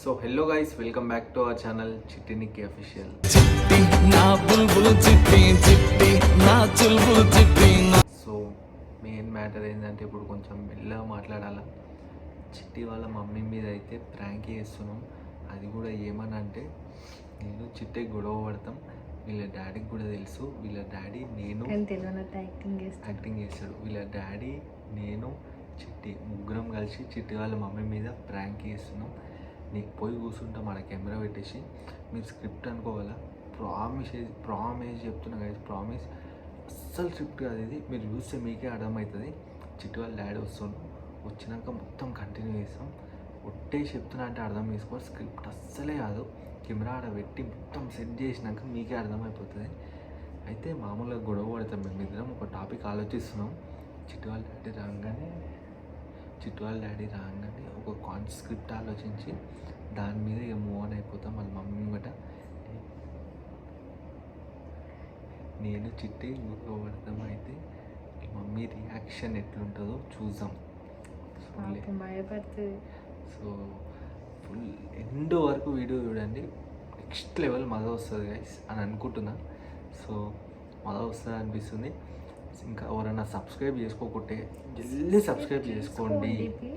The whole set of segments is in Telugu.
So hello guys welcome back to our channel Chitti Nikki official చిట్టి నా బుల్బుల్ చిట్టి చిట్టి నా చుల్బుల్ చిట్టి. నా సో మెయిన్ మ్యాటర్ ఏంటంటే ఇప్పుడు కొంచెం మెల్లగా మాట్లాడాలా? చిట్టి వాళ్ళ మమ్మీ మీద అయితే ప్రాంక్ చేస్తున్నాం. అది కూడా ఏమని అంటే నేను చిట్టి గొడవ పడతాం. వీళ్ళ డాడీకి కూడా తెలుసు. వీళ్ళ డాడీ నేను యాక్టింగ్ చేస్తాడు. వీళ్ళ డాడీ నేను చిట్టి ముగ్గురం కలిసి చిట్టి వాళ్ళ మమ్మీ మీద ప్రాంక్ చేస్తున్నాం. నీకు పోయి కూర్చుంటే మన కెమెరా పెట్టేసి మీరు స్క్రిప్ట్ అనుకోవాలా? ప్రామిస్ ప్రామిస్ చెప్తున్నా కదా ప్రామిస్ అస్సలు స్క్రిప్ట్ కాదు ఇది. మీరు చూస్తే మీకే అర్థమవుతుంది. చిట్టి వాళ్ళ డాడీ వస్తుండు. వచ్చినాక మొత్తం కంటిన్యూ చేస్తాం. ఒట్టే చెప్తున్నా అంటే అర్థం చేసుకోవాలి. స్క్రిప్ట్ అస్సలే కాదు. కెమెరా ఆడ పెట్టి మొత్తం సెట్ చేసినాక మీకే అర్థమైపోతుంది. అయితే మామూలుగా గొడవ పడతాం మేము ఇద్దరం. ఒక టాపిక్ ఆలోచిస్తున్నాం. చిట్టువాళ్ళ డాడీ రాగానే చిట్టువాళ్ళ డాడీ రాగానే ఒక కాన్ స్క్రిప్ట్ ఆలోచించి దాని మీద ఇక మూవ్ ఆన్ అయిపోతాం. వాళ్ళ మమ్మీ గట నేను చిట్టి పడతాం అయితే మమ్మీ రియాక్షన్ ఎట్లుంటుందో చూద్దాం. భయపడుతుంది. సో ఫుల్ ఎండ్ వరకు వీడియో చూడండి. నెక్స్ట్ లెవెల్ మజా వస్తుంది గైస్ అని అనుకుంటున్నా. సో మజా వస్తుంది అనిపిస్తుంది. ఇంకా ఎవరైనా సబ్స్క్రైబ్ చేసుకోకుంటే జల్దీ సబ్స్క్రైబ్ చేసుకోండి.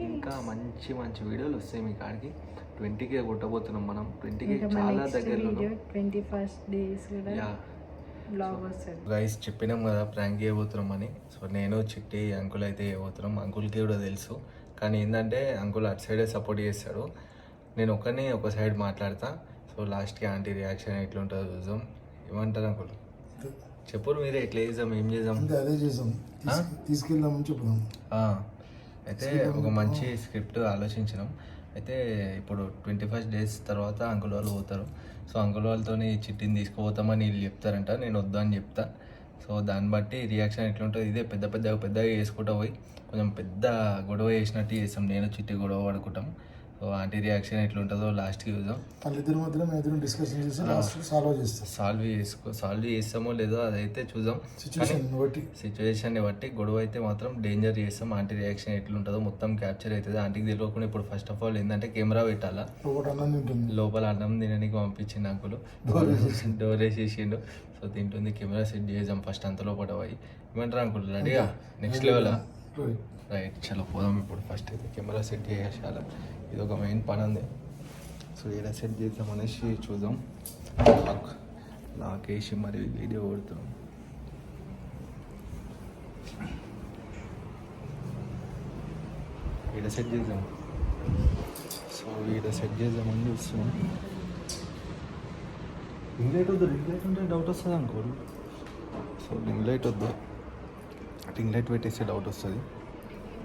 ఇంకా మంచి మంచి వీడియోలు వస్తాయి మీ కాడికి. ట్వంటీకే కొట్టబోతున్నాం మనం. ట్వంటీకే ఇంకా మన చాలా దగ్గరలో ట్వంటీ ఫస్ట్ డేస్ కూడా గైస్ చెప్పినాం కదా ప్రాంక్ చేయబోతున్నాం అని. సో నేను చిట్టి అంకుల్ అయితే చేయబోతున్నాం. అంకుల్కి కూడా తెలుసు. కానీ ఏంటంటే అంకుల్ అటు సైడే సపోర్ట్ చేస్తాడు. నేను ఒక్కనే ఒక సైడ్ మాట్లాడతా. సో లాస్ట్కి ఆంటీ రియాక్షన్ ఎట్లుంటుందో చూద్దాం. ఏమంటారు అంకుల్? చెప్పురు మీరే ఎట్లా చేద్దాం ఏం చేద్దాం అంతే అదే చేసాం? తీసుకెళ్దామని చెప్పుదాం ఆ, అయితే ఒక మంచి స్క్రిప్ట్ ఆలోచించినాం. అయితే ఇప్పుడు ట్వంటీ ఫస్ట్ డేస్ తర్వాత అంకుల్ వాళ్ళు పోతారు. సో అంకుల్ వాళ్ళతో చిట్టిని తీసుకుపోతామని వీళ్ళు చెప్తారంట. నేను వద్దు అని చెప్తా. సో దాన్ని బట్టి రియాక్షన్ ఎట్లుంటుంది ఇదే పెద్ద పెద్ద పెద్దగా చేసుకుంటా పోయి కొంచెం పెద్ద గొడవ చేసినట్టు చేస్తాం. నేను చిట్టి గొడవ పడుకుంటాం. ఆంటీ రియాక్షన్ ఎట్లుంటుందో లాస్ట్కి చూద్దాం. వాళ్ళిద్దరి మధ్యలో మేము ఇద్దరం డిస్కషన్ చేసి లాస్ట్ సాల్వ్ చేస్తాం. సాల్వ్ చేసుకో సాల్వ్ చేస్తామో లేదో అదైతే చూద్దాం. సిచ్యువేషన్ బట్టి. సిచ్యువేషన్ని బట్టి గొడవ అయితే మాత్రం డేంజర్ చేస్తాం. ఆంటీ రియాక్షన్ ఎట్లుంటుందో మొత్తం క్యాప్చర్ అవుతుంది. ఆంటీకి తెలియకుండా ఇప్పుడు ఫస్ట్ ఆఫ్ ఆల్ ఏంటంటే కెమెరా పెట్టాలా? లోపల అన్నం తినడానికి పంపించింది అంకులు డోర్ వేసేసిండు. సో తింటుంది. కెమెరా సెట్ చేద్దాం ఫస్ట్ అంత లోపల పోయి. ఏమంటారు అంకుల్ రెడీగా నెక్స్ట్ లెవెల్. రైట్ చలో పోదాం ఇప్పుడు ఫస్ట్ అయితే. కెమెరా సెట్ చేసేసాల ఇది ఒక మెయిన్ పని ఉంది సో ఏడా సెట్ చేద్దాం. అనేసి చూద్దాం లాక్ లాక్ వేసి మరి వీడియో కొడుతున్నాం. ఈడ సెట్ చేద్దాం. సో ఈడ సెట్ చేద్దామని చూస్తున్నాం. రింగ్ లైట్ వద్దు రింగ్ లైట్ ఉంటే డౌట్ వస్తుంది అనుకోరు సో రింగ్ లైట్ వద్దు. రింగ్ లైట్ పెట్టేస్తే డౌట్ వస్తుంది.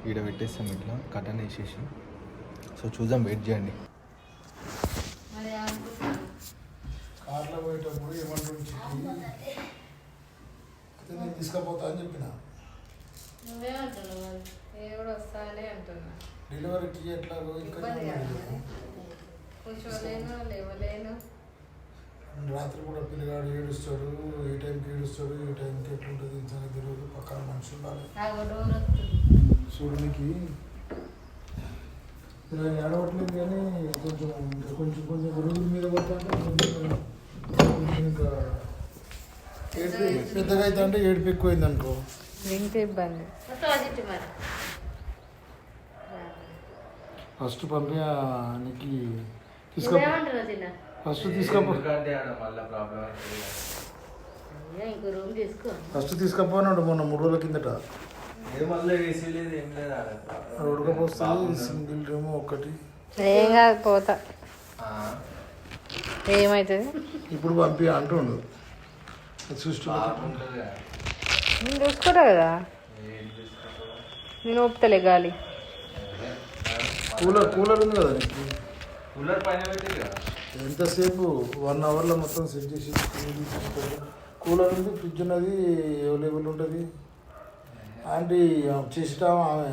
ఈడ పెట్టేస్తాం ఇట్లా కటన్ వేసేసి సో చూద్దాం వెయిట్ చేయండి. కార్లో పోయేటప్పుడు ఏమంటుంది నేను తీసుకుపోతా అని చెప్పిన. నువ్వే అంటున్నావు కూడా వస్తానే అంటున్నా. డెలివరీకి ఎట్లా కూర్చోలేను లేవలేను రాత్రి కూడా పిల్లగాడు ఏడుస్తాడు ఏ టైంకి ఏడుస్తాడు ఏ టైంకి ఎట్లుంటుంది సంగతి తెలియదు పక్కన మనిషి ఉండాలి. ఆ గొడవ వస్తుంది. చూడడానికి ఇలా ఏడవట్లేదు కానీ కొంచెం ఇంకా కొంచెం కొంచెం రోజుల మీద కొంచెం ఇంకా ఏడుపు పెద్దగా అయితే అంటే ఏడుపు ఎక్కువైంది అనుకో. వింటే ఇబ్బంది. ఫస్ట్ పంపి నీకు తీసుకు ఫస్ట్ తీసుకపో. ఎందుకంటే ఆడ మళ్ళీ ప్రాబ్లం అయ్యా, ఇంకో రూమ్ తీసుకో. ఫస్ట్ తీసుకపోయినాడు మొన్న మూడు రోజుల కిందట. ఉడకపోస్తుంది సింగిల్ రూమ్ ఒక్కటి ఏం కాదు పోతా. ఆ, ఏమవుతుంది ఇప్పుడు పంపి అంటుండు. నేను చూసుకుంటా కదా? నేను ఒప్పుతలే గాలి. కూలర్ కూలర్ ఉంది కదా నీకు? కూలర్ పైన ఎంతసేపు? వన్ అవర్లో మొత్తం సెట్ చేసి కూలర్ ఉంది ఫ్రిడ్జ్ ఉన్నది అవైలబుల్ ఉంటుంది. ఆంటీ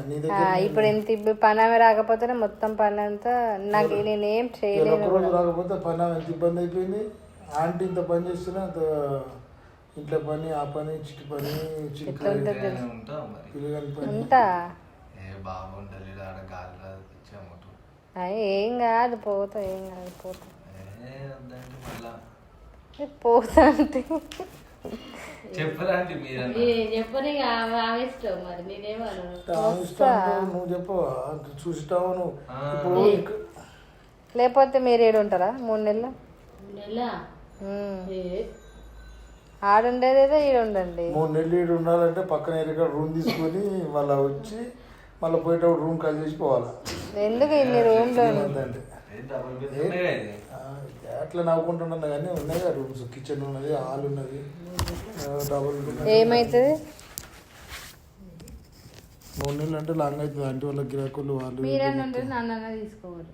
నీ దగ్గర ఇప్పుడు ఎంత ఇబ్బంది పని ఆమె రాకపోతేనే మొత్తం పని అంతా నాకు నేనేం ఇలా చేయలేను రాకపోతే పని ఎంత ఇబ్బంది అయిపోయింది? ఆంటీ ఇంత పని చేస్తున్నా అంత ఇంట్లో పని ఆ పని చిట్టి పని ఉంటావు మరి. పిల్లగాని ఏ బాగుంటుంది ఆడ అయ్య, ఏం కాదు పోతా ఏం కాదు పోతా. ఏ మళ్ళా. పోతా అంటే చెప్పరాంటి చెప్పని మరి నేనేమను నువ్వు చెప్పవా చూసిటావా నువ్వు. ఇప్పుడు లేకపోతే మీరు ఏడు ఉంటారా? మూడు నెలలు? ఆడుండేదేదో ఈడు ఉండండి. మూడు నెలలు ఈడు ఉండాలంటే పక్కన ఎక్కడ రూమ్ తీసుకొని మళ్ళీ వచ్చి మళ్ళీ పోయేటప్పుడు రూమ్ కాల్ చేసి పోవాలా? ఎందుకు ఇన్ని రూమ్లో? అట్లా నవ్వుకుంటున్నా కానీ ఉన్నాయి రూమ్స్ కిచెన్ ఉన్నది హాల్ ఉన్నది. డబుల్ ఏమవుతుంది మూడు నెలలు అంటే లాంగ్ అవుతుంది అంటే వాళ్ళ గిరాకులు వాళ్ళు తీసుకోవాలి.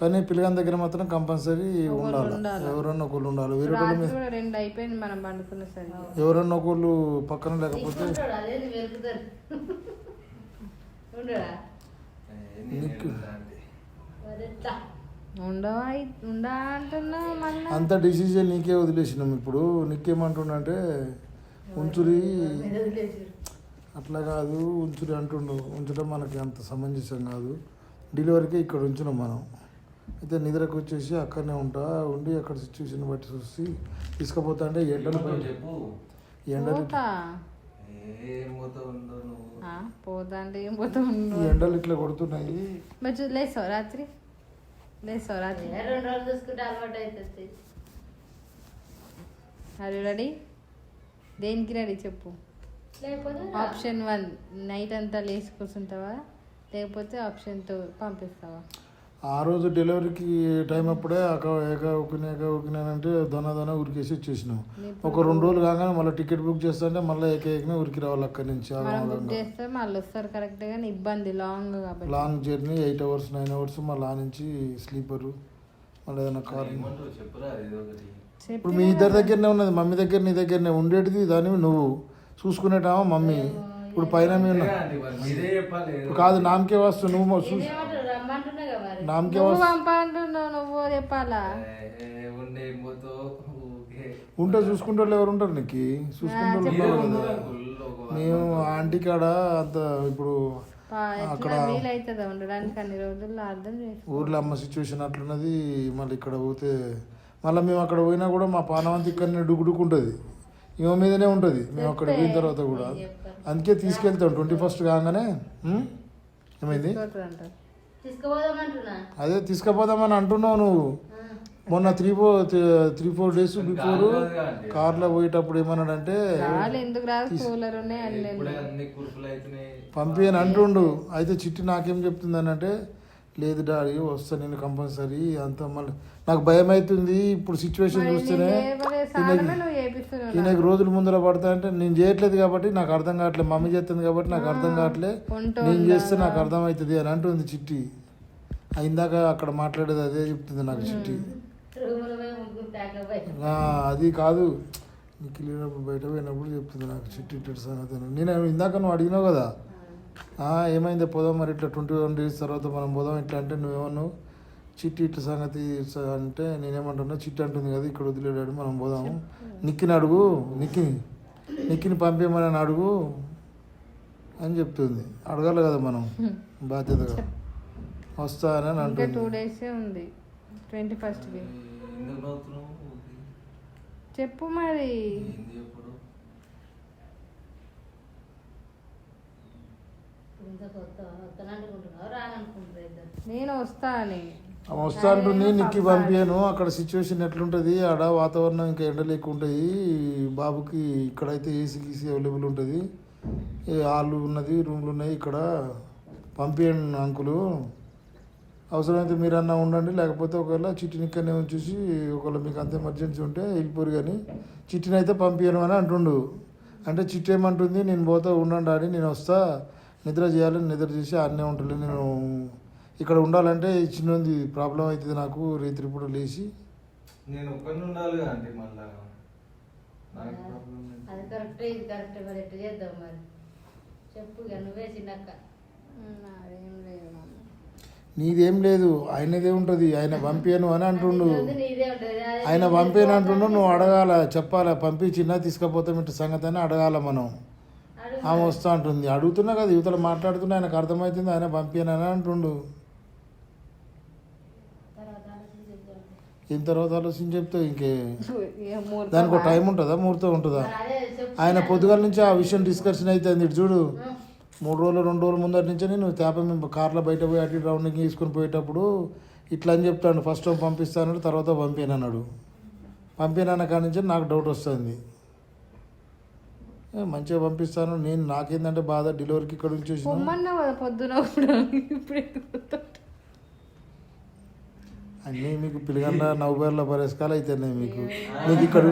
కానీ పిల్లగాని దగ్గర మాత్రం కంపల్సరీ ఉండాలి. ఎవరన్నా ఒకళ్ళు ఉండాలి. రెండు అయిపోయింది మనం పండుకున్న సరే ఎవరన్నా ఒకళ్ళు పక్కన లేకపోతే ఉంటాడు అంత డిసిజన్ నీకే వదిలేసినాం ఇప్పుడు. నీకేమంటుండంటే ఉంచురి. అట్లా కాదు ఉంచురి అంటుండు. ఉంచడం మనకి అంత సమంజసం కాదు. డెలివరీకి ఇక్కడ ఉంచినాం మనం. అయితే నిద్రకు వచ్చేసి అక్కడనే ఉంటా ఉండి అక్కడ సిచ్యువేషన్ బట్టి చూసి తీసుకుపోతా అంటే ఎండలు చెప్పు. ఎండలు పోతా. అంటే ఏం పోతా ఎండలు ఇట్లా కొడుతున్నాయి. మరి రాత్రి? ఏ, రెండు రోజులు చూసుకుంటే అలవాటు అవుతుంది అది రెడీ దేనికి రెడీ చెప్పు. Option one. నైట్ అంతా లేచి కూర్చుంటావా? లేకపోతే ఆప్షన్ టూ పంపిస్తావా? ఆ రోజు డెలివరీకి టైం అప్పుడే అక ఏక ఉకిన ఏక ఉకినానంటే దొన దొన ఉరికేసి వచ్చేసినాం. ఒక రెండు రోజులు కాగానే మళ్ళీ టికెట్ బుక్ చేస్తుంటే మళ్ళీ ఏక ఏకనే ఉరికి రావాలి అక్కడి నుంచి మనం బుక్ ఆగమాగంగా. చేస్తే మళ్ళీ వస్తారు కరెక్ట్ కానీ ఇబ్బంది లాంగ్ కాబట్టి. Long journey eight hours nine hours మళ్ళీ ఆ నుంచి స్లీపరు మళ్ళీ ఏదైనా కార్ ఇప్పుడు మీ ఇద్దరి దగ్గరనే ఉన్నది మమ్మీ దగ్గర నీ దగ్గరనే ఉండేటిది దాని నువ్వు. చూసుకునేటామా మమ్మీ? ఇప్పుడు పైన కాదు నామకే వస్తు నువ్వు చూసి ఏమంటారు రమ్మంటున్నా కదా మరి నామకే నువ్వు పంపంటున్నావు చెప్పాలా? ఉండే. ఉంటే చూసుకుంటే వాళ్ళు ఎవరు ఉంటారు నీకు? చూసుకుంటే మేము ఆంటీ కాడ అంత ఇప్పుడు పా, ఎట్లా వీలవుతుందా ఉండడానికి అన్ని రోజుల్లో అర్థం చేసుకో ఊర్లో అమ్మ సిచ్యువేషన్ అట్లున్నది మళ్ళీ ఇక్కడ పోతే మళ్ళీ మేము అక్కడ పోయినా కూడా మా పానవంతి ఇక్కడనే డుకుడుకుంటుంది ఈమె మీదనే ఉంటుంది మేము అక్కడ పోయిన తర్వాత కూడా. అందుకే తీసుకెళ్తాం ట్వంటీ ఫస్ట్ కాగానే? ఏమైంది? అదే తీసుకుపోదామని అంటున్నావు నువ్వు. మొన్న three four three four days before కార్లో పోయేటప్పుడు ఏమన్నాడంటే రాళ్ళు ఎందుకు రాదు? కూలర్ ఉన్నాయి అన్ని ఇప్పుడే అన్ని కురుపులు అవుతున్నాయి పంపి అని అంటుండు. అయితే చిట్టి నాకేం చెప్తుందని అంటే లేదు డాడీ వస్తా నేను కంపల్సరీ అంత మళ్ళీ. నాకు భయం అవుతుంది ఇప్పుడు సిచ్యువేషన్ చూస్తేనే. ఈయనకి రోజులు ముందర పడతా అంటే నేను చేయట్లేదు కాబట్టి నాకు అర్థం కావట్లేదు మమ్మీ చేస్తుంది కాబట్టి నాకు అర్థం కావట్లేదు నేను చేస్తే నాకు అర్థం అవుతుంది అని అంటుంది చిట్టి. ఇందాక అక్కడ మాట్లాడేది అదే చెప్తుంది నాకు చిట్టి. అది కాదు. నీకు లేనప్పుడు బయట పోయినప్పుడు చెప్తుంది నాకు చిట్టి ఇట్టి సంగతి. నేను ఇందాక నువ్వు అడిగినావు కదా. ఏమైంది పోదాం మరి ఇట్లా ట్వంటీ వన్ డేస్ తర్వాత మనం పోదాం ఇట్లా అంటే నువ్వేమన్నావు? చిట్టి ఇట్ల సంగతి అంటే నేనేమంటున్నా చిట్టి అంటుంది కదా ఇక్కడ వదిలేడాడు మనం పోదాము. నిక్కిని అడుగు నిక్కిని నిక్కిని పంపేయమని అడుగు అని చెప్తుంది. అడగాలి కదా మనం బాధ్యతగా. వస్తా అని ఇంకా అంటుంది. టూ డేస్ ఉంది. ట్వంటీ ఫస్ట్కి? చెప్పు మరి. నేను వస్తా అని. ఆమె వస్తా అంటుంది నిక్కి పంపించాను అక్కడ సిచ్యువేషన్ ఎట్లుంటుంది? ఆడ వాతావరణం ఇంకా ఎండలు ఎక్కువ ఉంటుంది బాబుకి ఇక్కడైతే ఏసీ గీసీ అవైలబుల్ ఉంటుంది. హాల్ ఉన్నది రూమ్లు ఉన్నాయి. ఇక్కడ పంపించండి అంకులు. అవసరమైతే మీరన్నా ఉండండి లేకపోతే ఒకవేళ చిట్టిని ఇక్కడనే ఉంచేసి ఒకవేళ మీకు అంత ఎమర్జెన్సీ ఉంటే వెళ్ళిపోరు కానీ చిట్టిని అయితే పంపించను అని అంటుండు. అంటే చిట్టి ఏమంటుంది నేను పోతా ఉండండి అని నేను వస్తా నిద్ర చేయాలి నిద్ర చేసి ఆడనే ఉంటుంది నేను ఇక్కడ ఉండాలంటే చిన్నది ప్రాబ్లం అవుతుంది నాకు రేత్రి పూట లేచి. నేను ఒక్కరిని ఉండాలిగా అంటే మళ్ళా. నాకు ప్రాబ్లం ఏంటి? అది కరెక్ట్ ఇది కరెక్ట్ మరి ఎట్లా చేద్దాం మరి? చెప్పు నువ్వే చిన్నక్క. నాదేం లేదు. నీదేం లేదు ఆయనదే ఉంటుంది ఆయన పంపించను అని అంటుండు. ఉంటుంది ఆయన పంపేను అంటుండు నువ్వు అడగాల చెప్పాల పంపి చిన్న తీసుకపోతాం ఇటు సంగతి అని అడగాల మనం. ఆమె వస్తా అంటుంది. అడుగుతున్నా కదా యువతలు మాట్లాడుతున్నా ఆయనకు అర్థమవుతుంది ఆయన పంపానని అంటుండు. ఆలోచించి చెప్తాను. దీని తర్వాత ఆలోచించి చెప్తే ఇంకే. దానికి ఒక టైం ఉంటుందా? ముహూర్తం ఉంటుందా. ఆయన పొద్దుగాల నుంచి ఆ విషయం డిస్కషన్ అయితే ఇటు చూడు. మూడు రోజులు రెండు రోజులు ముందటి నుంచే నేను తేప మేము కార్లో బయట పోయి అటు రౌండ్ రౌండింగ్ తీసుకొని పోయేటప్పుడు ఇట్లా అని చెప్తాను ఫస్ట్ టైం పంపిస్తాను తర్వాత పంపాను అన్నాడు. పంపినాన్న కాడి నుంచి నాకు డౌట్ వస్తుంది. మంచిగా పంపిస్తాను నేను నాకేందంటే బాధ డెలివరీకి ఇక్కడ నుంచి పొద్దున ఇప్పుడు అన్నీ మీకు పిల్లగండ నవ్వుబార్ల బరేసుకాలు అయితేనే మీకు. మీకు ఇక్కడ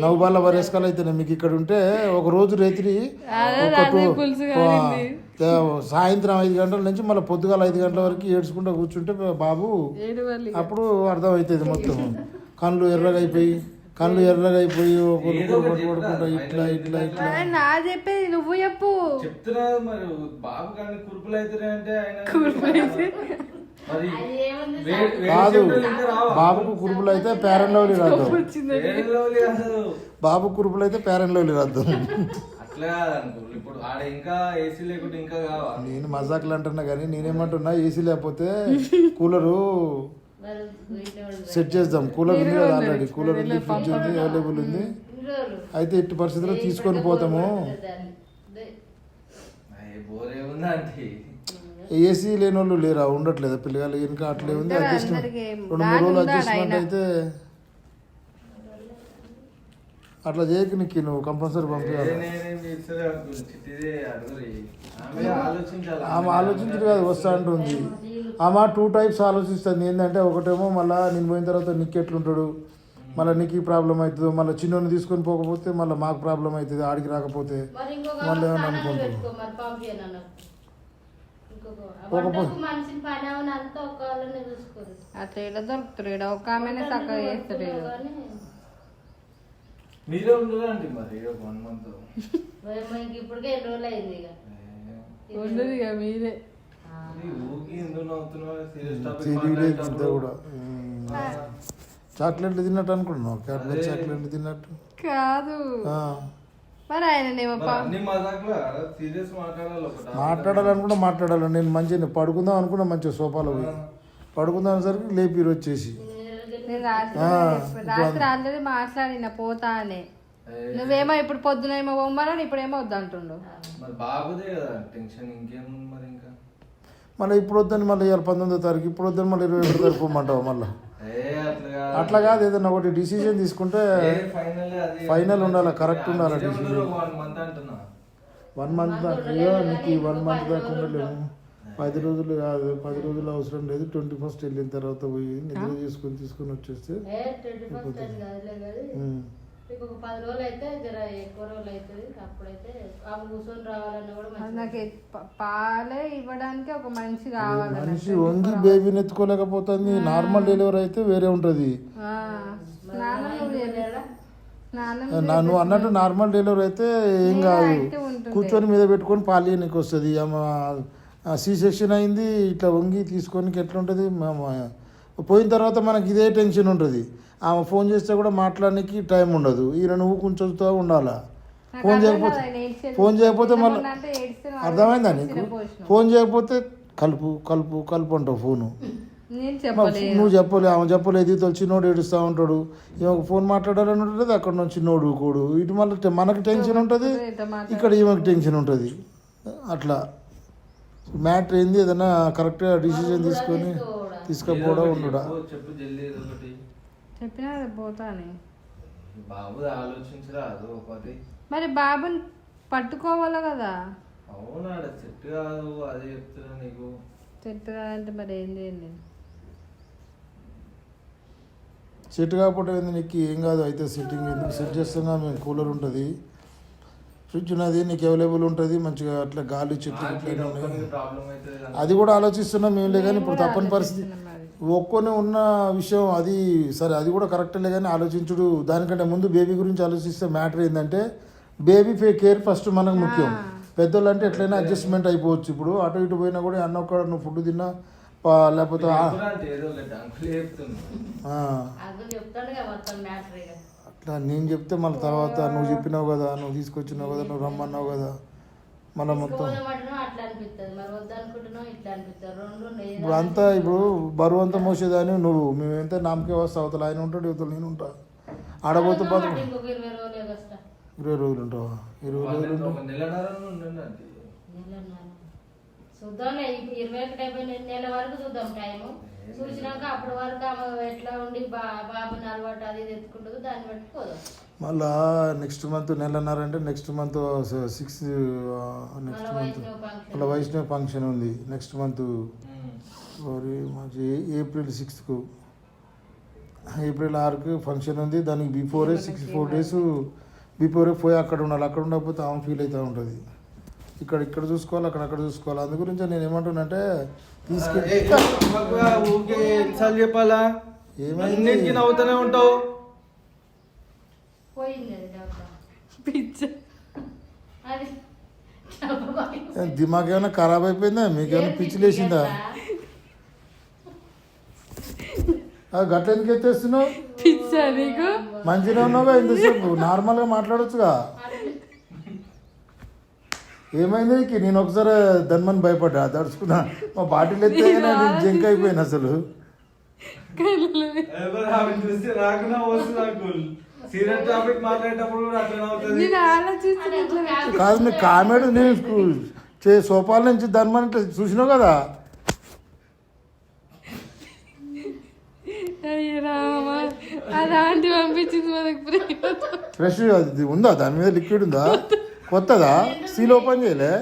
నవ్వుబార్ల బరేసుకాలు అయితేనే మీకు ఇక్కడ ఉంటే ఒక రోజు. తే- సాయంత్రం ఐదు గంటల నుంచి మళ్ళీ పొద్దుగాల ఐదు గంటల వరకు ఏడ్చుకుంటూ కూర్చుంటే బాబు అప్పుడు అర్థమవుతుంది మొత్తం. కళ్ళు ఎర్రగా అయిపోయి కళ్ళు ఎర్రగా అయిపోయి. ఇట్లా ఇట్లా ఇట్లా. నా చెప్పేది నువ్వు చెప్పు. చెప్తున్నా మరి. బాబు కానీ కురుపులు అంటే కాదు? బాబుకు కురుపులు అయితే పేరెంట్ లవ్లీ కాదు. బాబు కురుపులు అయితే పేరెంట్ లవ్లీ రాద్దాం అట్లా కాదనుకో ఇప్పుడు ఆడ ఇంకా ఏసీ లేకుంటే ఇంకా కావా? నేను మజాకులు అంటున్నా కానీ నేనేమంటున్నా ఏసీ లేకపోతే కూలరు సెట్ చేద్దాం. కూలర్ ఉంది కదా ఆల్రెడీ. కూలర్ ఉంది ఫ్రిడ్జ్ ఉంది అవైలబుల్ ఉంది. అయితే ఇట్టి పరిస్థితిలో తీసుకొని పోతాము. బోర్ అంటే ఏసీ లేని వాళ్ళు లేరా? ఉండట్లేదా పిల్లగాళ్ళు? ఇంకా అట్లే ఉంది అడ్జస్ట్మెంట్ అందరికీ. రెండు మూడు రోజులు అడ్జస్ట్మెంట్? అయితే అట్లా చేయకు నీకు నువ్వు కంపల్సరీ పంపించాలి ఆమె ఆలోచించదు కాదు వస్తా అంటుంది. ఆమె టూ టైప్స్ ఆలోచిస్తుంది. ఏంటంటే ఒకటేమో మళ్ళీ నేను పోయిన తర్వాత నీకు ఎట్లుంటాడు? మళ్ళీ నీకు ఈ ప్రాబ్లం అవుతుంది? మళ్ళీ చిన్నోని తీసుకొని పోకపోతే మళ్ళీ మాకు ప్రాబ్లం అవుతుంది ఆడికి రాకపోతే. మళ్ళీ ఏమైనా స్థానాన్ని అట్లా దొరుకుతారు ఒక ఆమెనే చక్కగా చేస్తారు ఈడ. కానీ. మీరే ఉండదండి మరి వన్ మంత్. భయం ఇంక ఇప్పటికే ఎన్ని రోజులు అయింది ఉండదు మీరే. చాక్లెట్లు తిన్నట్టు అనుకుంటున్నావు చాక్లెట్లు తిన్నట్టు? కాదు. ఆ. మరి ఆయననేమో మాట్లాడాలనుకున్నా మాట్లాడాలి నేను మంచిగా పడుకుందాం అనుకున్నా మంచిగా సోఫాలో పోయి. పడుకుందాం సరికి లేపిరు వచ్చేసి నేను రాత్రి ఆల్రెడీ మాట్లాడిన పోతా అని. నువ్వేమో ఇప్పుడు పొద్దునేమో బొమ్మని ఇప్పుడేమో వద్దంటుండు మరి బాబుదే కదా టెన్షన్ ఇంకేముంది మరి ఇంకా? మళ్ళీ ఇప్పుడు వద్దని మళ్ళీ ఇవాళ పంతొమ్మిదో తారీఖు ఇప్పుడు వద్దని మళ్ళీ ఇరవై ఒకటో తారీఖు పోమంటావు మళ్ళీ? అట్లా కాదు. ఏదైనా ఒకటి డిసిజన్ తీసుకుంటే ఫైనల్ అది ఫైనల్ ఉండాలి, కరెక్ట్ ఉండాలి. ఉండరు, వన్ మంత్ అంటున్నా. వన్ మంత్ దాకా అయ్యో నీకు ఈ వన్ మంత్ దాకా ఉండలేము పది రోజులు కాదు పది రోజులు అవసరం లేదు. ట్వంటీ ఫస్ట్ వెళ్ళిన తర్వాత పోయి నిద్ర చేసుకొని తీసుకొని వచ్చేస్తే ఏ ట్వంటీ ఫస్ట్ అని కాదులే కానీ ఉమ్. మీకు ఒక పది రోజులు అయితే జర ఎక్కువ రోజులు అవుతుంది అప్పుడైతే ఆమె కూర్చొని రావాలన్నా కూడా అది మంచిది. నాకు పాలే ఇవ్వడానికి ఒక మనిషి కావాలి. మనిషి వంగి బేబీని ఎత్తుకోలేకపోతుంది. నార్మల్ డెలివరీ అయితే వేరే ఉంటుంది. నువ్వు అన్నట్టు నార్మల్ డెలివరీ అయితే ఏం కాదు. కూర్చొని మీద పెట్టుకొని పాలు నీకు వస్తుంది. సి సెక్షన్ అయింది. ఇట్లా వంగి తీసుకొని ఎట్లా ఉంటుంది పోయిన తర్వాత మనకి ఇదే టెన్షన్ ఉంటుంది. ఆమె ఫోన్ చేస్తే కూడా మాట్లాడడానికి టైం ఉండదు. ఈయన నువ్వు కొంచెంతో ఉండాలా? ఫోన్ చేయకపోతే. ఫోన్ చేయకపోతే మళ్ళీ అర్థమైందా నీకు. ఫోన్ చేయకపోతే కలుపు కలుపు కలుపు అంటావు ఫోను. నువ్వు చెప్పలే ఆమె చెప్పలేదు ఇది చిన్నోడు ఏడుస్తూ ఉంటాడు. ఈమెకు ఫోన్ మాట్లాడాలని ఉంటుంది అక్కడ నుంచి చిన్నోడు కోడు. ఇటు మళ్ళీ మనకి టెన్షన్ ఉంటుంది. ఇక్కడ ఈమెకి టెన్షన్ ఉంటుంది. అట్లా. మ్యాటర్ ఏంది? ఏదైనా కరెక్ట్గా డిసిజన్ తీసుకొని తీసుకపోవడం ఉండడా? చెప్పినా కదా పోతా అని బాబు ఆలోచించరా అది ఒకటి మరి బాబుని పట్టుకోవాలి కదా? అవునాడ చెట్టు కాదు అదే చెప్తున్నా నీకు. చెట్టు కాదంటే మరి ఏం చేయండి సెట్ కాకపోతే ఏంది నీకు ఏం కాదు అయితే సెట్టింగ్ ఎందుకు సెట్ చేస్తున్నా మేము కూలర్ ఉంటుంది. ఫ్రిడ్జ్ ఉన్నది నీకు అవైలబుల్ ఉంటుంది మంచిగా అట్లా గాలి అయితే అది కూడా ఆలోచిస్తున్నాం మేము కానీ ఇప్పుడు తప్పని పరిస్థితి. ఒక్కొని ఉన్న విషయం అది సరే అది కూడా కరెక్టే కానీ ఆలోచించుడు. దానికంటే ముందు బేబీ గురించి ఆలోచిస్తే మ్యాటర్ ఏంటంటే బేబీ ఫే కేర్ ఫస్ట్ మనకు ముఖ్యం. పెద్దోళ్ళు అంటే ఎట్లయినా అడ్జస్ట్మెంట్ అయిపోవచ్చు. ఇప్పుడు అటు ఇటు పోయినా కూడా అన్న ఒక్క నువ్వు ఫుడ్ తిన్నా పా- లేకపోతే అట్లా నేను చెప్తే మళ్ళీ తర్వాత నువ్వు చెప్పినావు కదా నువ్వు తీసుకొచ్చినావు కదా నువ్వు రమ్మన్నావు కదా. మొత్తం తీసుకుపోదామంటున్నాం అట్లా అనిపిస్తుంది మరి వద్దనుకుంటున్నాం ఇట్లా అనిపిస్తుంది రెండు ఉన్నాయి. ఇప్పుడు అంతా ఇప్పుడు బరువు అంతా మోసేదాని నువ్వు. మేమెంత నామకే వస్తా అవతల ఆయన ఉంటాడు యువతలు నేను ఉంటా. ఆడబోతూ పద ఇరవై రోజులే కష్టం. ఇరవై రోజులు ఉంటావా? ఇరవై రోజులు ఇరవై ఒకటి నెల వరకు చూద్దాం టైము. చూసినాక అప్పటి వరకు ఆమె ఎట్లా ఉండి బా బాబుని అలవాటు అది దాన్ని బట్టి పోదాం. మళ్ళా నెక్స్ట్ మంత్ నెలన్నర అంటే next month six next month మళ్ళీ వైష్ణవ్ ఫంక్షన్ ఉంది నెక్స్ట్ మంత్. సారీ మంచి ఏప్రిల్ సిక్స్త్కు ఏప్రిల్ ఆరుకు ఫంక్షన్ ఉంది. దానికి బిఫోరే సిక్స్ ఫోర్ డేస్ బిఫోరే పోయి అక్కడ ఉండాలి. అక్కడ ఉండకపోతే ఆమె ఫీల్ అవుతూ ఉంటుంది. ఇక్కడ ఇక్కడ చూసుకోవాలి అక్కడ అక్కడ చూసుకోవాలి. అందు గురించి నేను ఏమంటున్నానంటే తీసుకెళ్ళి ఊరికే ఎన్నిసార్లు చెప్పాలా? ఏమైంది? నవ్వుతూనే ఉంటావు. దిమాగ్ ఏమైనా ఖరాబ్ అయిపోయిందా? మీకు ఏమైనా పిచ్చి లేచిందా? ఆ, గట్ల ఎందుకు ఎత్తేస్తున్నావు? మంచిగా ఉన్నావుగా ఇంతసేపు. నార్మల్గా మాట్లాడొచ్చుగా. ఏమైంది నీకు? నేను ఒకసారి ధన్మని భయపడ్డా దడుచుకున్నా. మా బాటిల్ ఎత్తే నేను జంక్ అయిపోయాను అసలు. నాకు. కాదు మీ కామెడీ నేను చే సోపాల నుంచి ధన్మని చూసినావు కదా? ఫ్రెష్ అది ఉందా? దాని మీద లిక్విడ్ ఉందా? కొత్తదా? సీల్ ఓపెన్ చేయలే?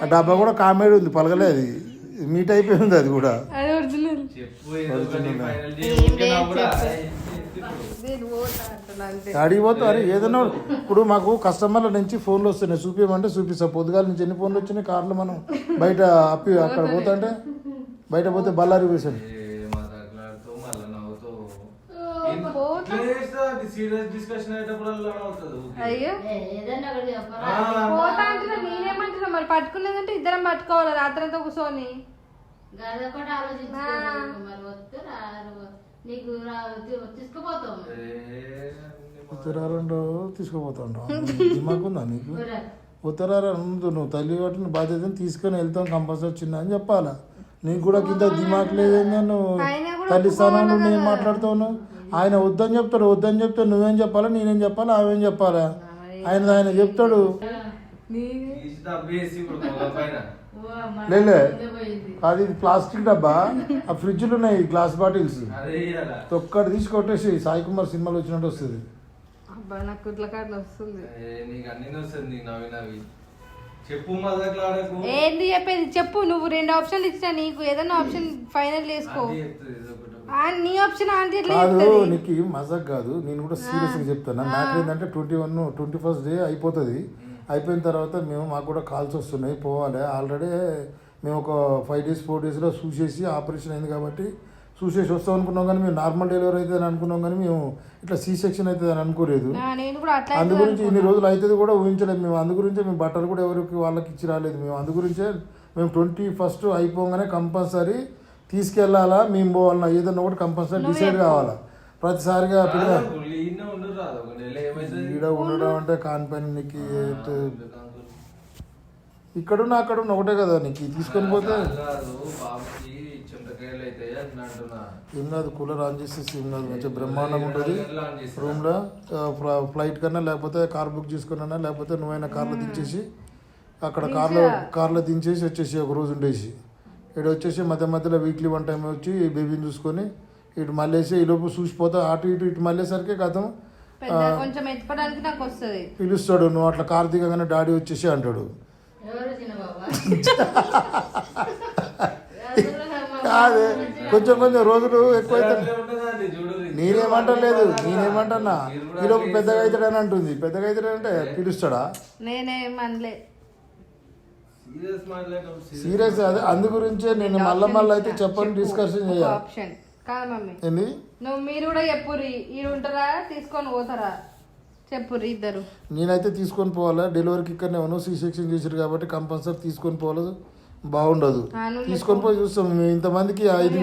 ఆ డబ్బా కూడా కామెడీ ఉంది పలకలే అది. మీట్ అయిపోయి ఉంది అది కూడా. అది ఒరిజినల్. చెప్పు ఏదో ఒకటి ఫైనల్ ఏం చేయి లేదు నవ్వురా. చెప్పు. నేను పోతా అంటున్నా అంతే. అడిగి పోతా అరే ఏదైనా ఇప్పుడు మాకు కస్టమర్ల నుంచి ఫోన్లు వస్తున్నాయి చూపించమంటే చూపిస్తా. పొద్దుగాల నుంచి ఎన్ని ఫోన్లు వచ్చినాయి కార్లు మనం బయట అప్పి అక్కడ పోతా అంటే బయట పోతే బళ్ళారి వేసాను ఏ మాట్లాడుతూ మళ్ళీ నవ్వుతూ పోతా. సీరియస్ డిస్కషన్ అయ్యేటప్పుడు అలా నవ్వుతుంది ఊరికే. అయ్యో. పోతా అంటున్నా నేనేమంటున్నా మరి పట్టుకునేదంటే ఇద్దరం పట్టుకోవాలి? రాత్రంతా కూర్చొని? గది ఒకటి ఆలోచించుకో మరి వస్తే నీకు తీసుకుపోతాం ఏ, ఉత్తరారంలో తీసుకుపోతాంటాం దిమాకుందా నీకు. ఉత్తరారా నువ్వు తల్లి కాబట్టి బాధ్యతను తీసుకొని వెళ్తాం కంపల్సరీ చిన్న అని చెప్పాలా? నీకు కూడా కింద దిమాక్ లేదేంగా నువ్వు తల్లి స్థానంలో నేను. మాట్లాడుతావు ఆయన వద్దని చెప్తాడు వద్దని చెప్తే నువ్వేం చెప్పాలా నేనేం చెప్పాలా ఆమెం చెప్పాలా? ఆయన ఆయన చెప్తాడు. లేలే అది ప్లాస్టిక్ డబ్బా. ఆ ఫ్రిడ్జ్లు ఉన్నాయి గ్లాస్ బాటిల్స్. ఒక్కటి తీసి కొట్టేసి సాయి కుమార్ సినిమాలో వచ్చినట్టు వస్తుంది. అబ్బా నాకు వస్తుంది. చెప్పు ఏంది చెప్పేది? చెప్పు నువ్వు రెండు ఆప్షన్లు ఇచ్చినా నీకు ఏదైనా ఆప్షన్ ఫైనల్ చేసుకో. నీ ఆప్షన్ ఆంటీ కాదు నీకు మజాక్ కాదు. నేను కూడా సీరియస్గా చెప్తాను నాకు ఏంటంటే twenty one twenty first day అయిపోతుంది అయిపోయిన తర్వాత మేము మాకు కూడా కాల్స్ వస్తున్నాయి. పోవాలి. ఆల్రెడీ మేము ఒక ఫైవ్ డేస్ ఫోర్ డేస్లో చూసేసి ఆపరేషన్ అయింది కాబట్టి చూసేసి వస్తాం అనుకున్నాం కానీ మేము నార్మల్ డెలివరీ అవుతుంది అనుకున్నాం కానీ మేము ఇట్లా సీ సెక్షన్ అవుతుంది అని అనుకోలేదు. ఆ, నేను కూడా అట్లా అందు గురించి ఇన్ని రోజులు అవుతుంది కూడా ఊహించలేదు మేము. అందు గురించే మేము బట్టలు కూడా ఎవరికి వాళ్ళకి ఇచ్చి రాలేదు మేము. అందు గురించే మేము ట్వంటీ ఫస్ట్ అయిపోగానే కంపల్సరీ తీసుకెళ్ళాలా మేము పోవాలన్నా ఏదన్నా ఒకటి కంపల్సరీ డిసైడ్ కావాలా. ప్రతిసారిగా పిల్ల ఈడ ఉండడం అంటే కానిపని నీకు ఎటు- ఎందుకు అంకుల్? ఇక్కడున్న అక్కడున్న ఒకటే కదా నీకు. తీసుకొని పోతే రాదు బాబుకి చుంటకాయలు అవుతాయి అని అంటున్నా ఏం కాదు కూలర్ ఆన్ చేసేసి ఏం కాదు మంచిగా బ్రహ్మాండం ఉంటుంది? రూమ్లో ఫ్లైట్ కన్నా లేకపోతే కార్ బుక్ చేసుకున్నా లేకపోతే నువ్వైనా కార్లో దించేసి అక్కడ కార్లో కార్లో దించేసి వచ్చేసి ఒక రోజు ఉండేసి ఇక్కడ వచ్చేసి మధ్య మధ్యలో వీక్లీ వన్ టైం వచ్చి బేబీని చూసుకొని ఇటు మళ్ళేసి ఈ లోపు చూసిపోతా అటు ఇటు ఇటు మళ్ళేసరికి కథం పెద్ద కొంచెం ఎత్తుకోవడానికి నాకు వస్తుంది పిలుస్తాడు నువ్వు అట్లా కార్ దిగగానే డాడీ వచ్చేసి అంటాడు ఎవరు కాదే. కొంచెం కొంచెం రోజులు ఎక్కువైతే నేనేమంటలేదు నేనేమంటున్నా. ఈలోపు పెద్దగా అవుతాడని అంటుంది. పెద్దగా అవుతాడంటే పిలుస్తాడా నేనేమనలే. సీరియస్ అదే అందు గురించే నేను మళ్ళా మళ్ళీ అయితే చెప్పని డిస్కషన్ చేయాలి. ఆప్షన్ కాదు మమ్మీ. ఏంది? నువ్వు మీరు కూడా చెప్పుర్రి ఈడు ఉంటారా? తీసుకొని పోతారా? చెప్పుర్రి ఇద్దరు. నేనైతే తీసుకొని పోవాలా? డెలివరీకి ఇక్కడనే ఉన్నావు సీ సెక్షన్ చేసారు కాబట్టి కంపల్సరీ తీసుకొని పోవాలి? బాగుండదు. తీసుకొని పోయి చూస్తాం మేము ఇంతమందికి ఐదు.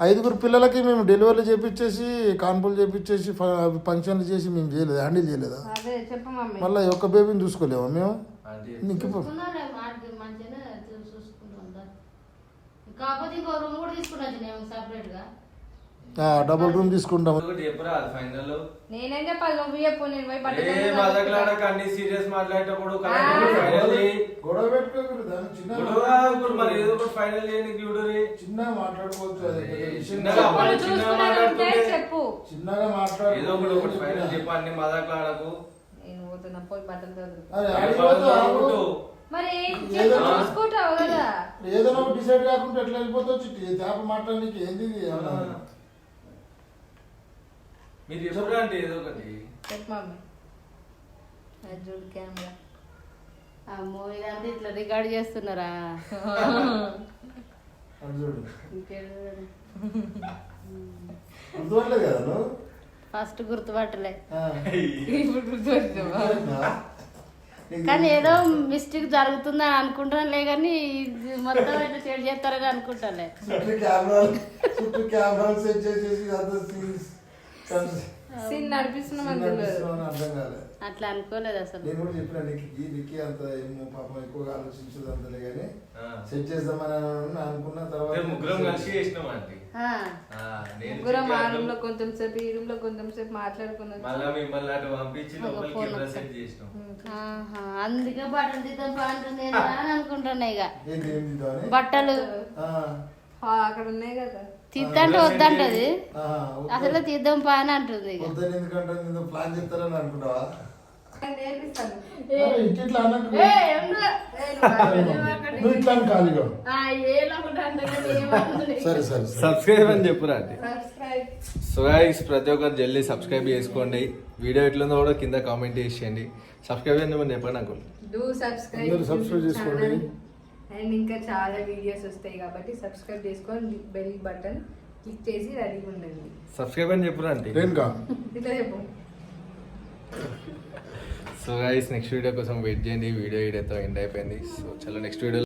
ఐదుగురు పిల్లలకి మేము డెలివరీ చేపించేసి కాన్పులు చేపించేసి ఫంక్షన్లు చేసి మేము చేయలేదు హ్యాండిల్ చేయలేదా? అదే చెప్పు మమ్మీ. మళ్ళీ ఒక్క బేబీని చూసుకోలేమా మేము? నీకు. కాకపోతే ఇంకో రూమ్ కూడా తీసుకున్నా నేను సపరేట్గా? ఆ, డబుల్ రూమ్ తీసుకుంటాం ఒకటి చెప్పురా అది ఫైనల్ నేనేం చెప్పాలి? నువ్వు చెప్పు నేను పోయి అన్ని సీరియస్ మాట్లాడేటప్పుడు గొడవ పెట్టుకోకూడదు చిన్న మరి ఏదో ఒకటి ఫైనల్ చేయని చూడరి చిన్నగా మాట్లాడుకోవచ్చు చెప్పు, చిన్నగా చిన్నగా ఏదో ఒకటి ఒకటి ఫైనల్ మాట్లాడుకో చెప్పు. అన్ని మదకలాడకు నేను పోతున్నా పోయి బట్టలు. మరి ఏదో చూసుకుంటావు కదా. ఏదైనా ఒకటి డిసైడ్ కాకుండా ఎట్లా వెళ్ళిపోతావు? చిట్టి తేప మాట్లాడడానికి ఏంది? మీరు చెప్పురా అంటే ఏదో ఒకటి? చెప్పు మమ్మీ. అది చూడు కెమెరా. అమ్మో ఇదంతా ఇట్లా రికార్డ్ చేస్తున్నారా? అది చూడు. ఇంకేడు గుర్తుపట్టలేదు కదా నువ్వు? ఫస్ట్ గుర్తుపట్టలే. ఆ. ఇప్పుడు గుర్తుపట్టినావా? కానీ ఏదో మిస్టేక్ జరుగుతుందని అనుకుంటానులే కానీ ఇది మొత్తం ఇట్లా చెడు చేస్తారని చుట్టూ చుట్టూ సెట్ చేసేసి అంత సీన్స్. సీన్ నడిపిస్తున్నాం అని తెలియదు అర్థం కాలేదు అట్లా అనుకోలేదు అసలు. నేను కూడా చెప్పిన అంత ఏమో పాపం ఎక్కువగా ఆలోచించదు అంతలే కానీ ఆ. సెట్ చేద్దామని అని అనుకున్న తర్వాత ముగ్గురం కలిసి చేసినాం ఆంటీ ఆ, ఆ, నేను ముగ్గురం ఆ. రూమ్లో కొంచెం సేపు ఈ రూమ్లో కొంచెం సేపు మాట్లాడుకున్నాం మళ్ళా మిమ్మల్ని అటు పంపించి లోపలికి. సెట్ చేసినాం. అందుకే బట్టలు తీద్దాం అని అనుకుంటున్నా ఇక బట్టలు. ఆ, అక్కడ ఉన్నాయి కదా. తీద్దంటే వద్దంటది. ఆ, వద్ద- అసలు తీద్దాం పా అని అంటుంది ఇక. వద్దని ఎందుకంటే నేను ప్లాన్ ఇట్లా అన్నట్టు? నువ్వు ఇట్లా ఖాళీగా. సరే సరే సబ్స్క్రైబ్ అని చెప్పురా సో గైస్ ప్రతి ఒక్కరు జల్దీ సబ్స్క్రైబ్ చేసుకోండి. వీడియో ఎట్లుందో కూడా కింద కామెంట్ చేసేయండి సబ్స్క్రైబ్ చేయమని చెప్పండి నాకు. డూ సబ్స్క్రైబ్ చేసుకోండి. అండ్ ఇంకా చాలా వీడియోస్ వస్తాయి కాబట్టి సబ్స్క్రైబ్ చేసుకొని బెల్ బటన్ క్లిక్ చేసి రెడీగా ఉండండి. సబ్స్క్రైబ్ అని రేణుకా ఇట్లా చెప్పు. సో గైస్ నెక్స్ట్ వీడియో కోసం వెయిట్ చేయండి. వీడియో వీడియోతో ఎండ్ అయిపోయింది. సో చలో నెక్స్ట్ వీడియో